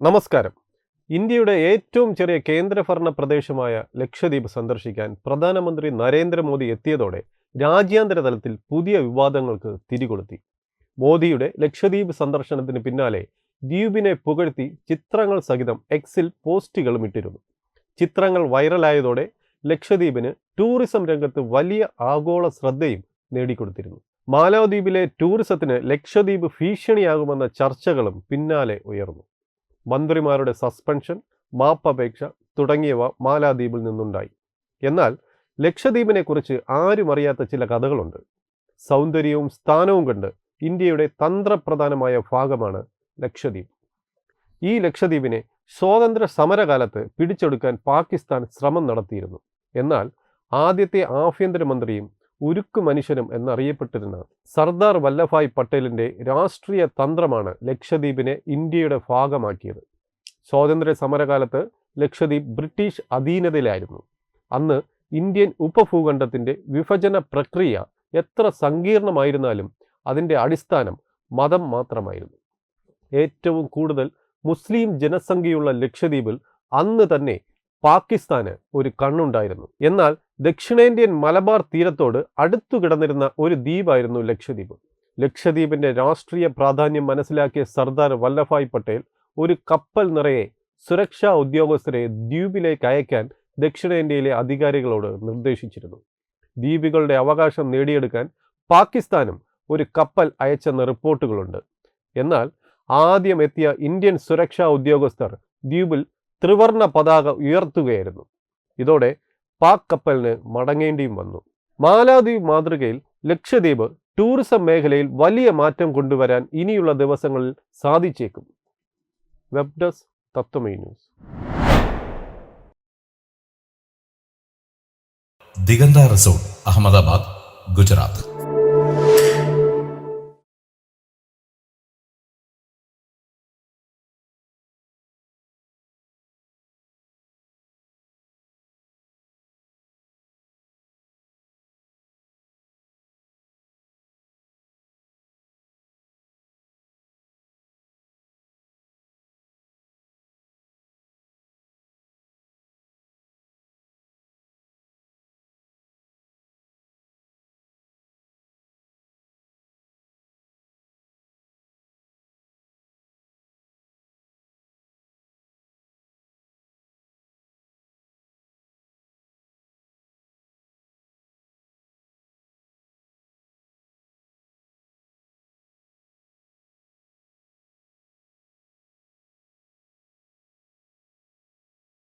നമസ്കാരം. ഇന്ത്യയുടെ ഏറ്റവും ചെറിയ കേന്ദ്രഭരണ പ്രദേശമായ ലക്ഷദ്വീപ് സന്ദർശിക്കാൻ പ്രധാനമന്ത്രി നരേന്ദ്രമോദി എത്തിയതോടെ രാജ്യാന്തര തലത്തിൽ പുതിയ വിവാദങ്ങൾക്ക് തിരികൊളുത്തി. മോദിയുടെ ലക്ഷദ്വീപ് സന്ദർശനത്തിന് പിന്നാലെ ദ്വീപിനെ പുകഴ്ത്തി ചിത്രങ്ങൾ സഹിതം എക്സിൽ പോസ്റ്റുകളും ഇട്ടിരുന്നു. ചിത്രങ്ങൾ വൈറലായതോടെ ലക്ഷദ്വീപിന് ടൂറിസം രംഗത്ത് വലിയ ആഗോള ശ്രദ്ധയും നേടിക്കൊടുത്തിരുന്നു. മാലദ്വീപിലെ ടൂറിസത്തിന് ലക്ഷദ്വീപ് ഭീഷണിയാകുമെന്ന ചർച്ചകളും പിന്നാലെ ഉയർന്നു. മന്ത്രിമാരുടെ സസ്പെൻഷൻ മാപ്പപേക്ഷ തുടങ്ങിയവ മാലാദ്വീപിൽ നിന്നുണ്ടായി. എന്നാൽ ലക്ഷദ്വീപിനെ കുറിച്ച് ആരും അറിയാത്ത ചില കഥകളുണ്ട്. സൗന്ദര്യവും സ്ഥാനവും കണ്ട് ഇന്ത്യയുടെ തന്ത്രപ്രധാനമായ ഭാഗമാണ് ലക്ഷദ്വീപ്. ഈ ലക്ഷദ്വീപിനെ സ്വാതന്ത്ര്യ സമരകാലത്ത് പിടിച്ചെടുക്കാൻ പാകിസ്ഥാൻ ശ്രമം നടത്തിയിരുന്നു. എന്നാൽ ആദ്യത്തെ ആഭ്യന്തരമന്ത്രിയും ഉരുക്കു മനുഷ്യനും എന്നറിയപ്പെട്ടിരുന്ന സർദാർ വല്ലഭായ് പട്ടേലിന്റെ രാഷ്ട്രീയ തന്ത്രമാണ് ലക്ഷദ്വീപിനെ ഇന്ത്യയുടെ ഭാഗമാക്കിയത്. സ്വാതന്ത്ര്യ സമരകാലത്ത് ലക്ഷദ്വീപ് ബ്രിട്ടീഷ് അധീനതയിലായിരുന്നു. അന്ന് ഇന്ത്യൻ ഉപഭൂഖണ്ഡത്തിന്റെ വിഭജന പ്രക്രിയ എത്ര സങ്കീർണമായിരുന്നാലും അതിന്റെ അടിസ്ഥാനം മതം മാത്രമായിരുന്നു. ഏറ്റവും കൂടുതൽ മുസ്ലിം ജനസംഖ്യയുള്ള ലക്ഷദ്വീപിൽ അന്ന് തന്നെ പാകിസ്ഥാന് ഒരു കണ്ണുണ്ടായിരുന്നു. എന്നാൽ ദക്ഷിണേന്ത്യൻ മലബാർ തീരത്തോട് അടുത്തു കിടന്നിരുന്ന ഒരു ദ്വീപായിരുന്നു ലക്ഷദ്വീപ്. ലക്ഷദ്വീപിന്റെ രാഷ്ട്രീയ പ്രാധാന്യം മനസ്സിലാക്കിയ സർദാർ വല്ലഭായ് പട്ടേൽ ഒരു കപ്പൽ നിറയെ സുരക്ഷാ ഉദ്യോഗസ്ഥരെ ദ്വീപിലേക്ക് അയക്കാൻ ദക്ഷിണേന്ത്യയിലെ അധികാരികളോട് നിർദ്ദേശിച്ചിരുന്നു. ദ്വീപുകളുടെ അവകാശം നേടിയെടുക്കാൻ പാകിസ്ഥാനും ഒരു കപ്പൽ അയച്ചെന്ന റിപ്പോർട്ടുകളുണ്ട്. എന്നാൽ ആദ്യം എത്തിയ ഇന്ത്യൻ സുരക്ഷാ ഉദ്യോഗസ്ഥർ ദ്വീപിൽ ത്രിവർണ പതാക ഉയർത്തുകയായിരുന്നു. ഇതോടെ പാക് കപ്പലിന് മടങ്ങേണ്ടിയും വന്നു. മാലാദ്വീപ് മാതൃകയിൽ ലക്ഷദ്വീപ് ടൂറിസം മേഖലയിൽ വലിയ മാറ്റം കൊണ്ടുവരാൻ ഇനിയുള്ള ദിവസങ്ങളിൽ സാധിച്ചേക്കും. Web desk Tatwamayi news. Diganta resort Ahmedabad Gujarat.